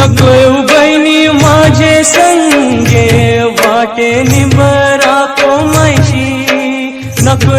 नको बहिणी माझे संगे वाटे निबरा कोमाशी नको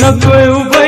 ન કોઈ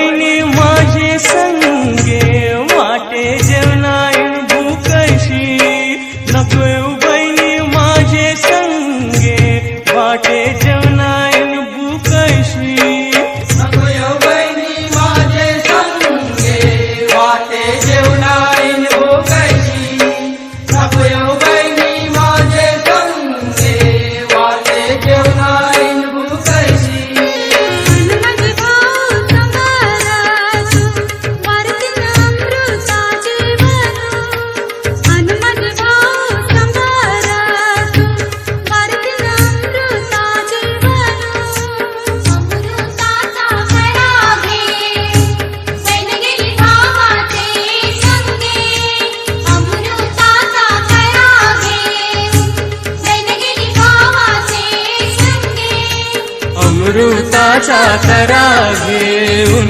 स्वतःचा करा घेऊन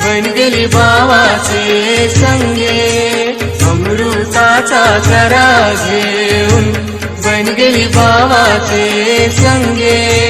बनगेली बावाचे संगे. अमृताचा करा घेऊन बनगेली बावाचे संगे.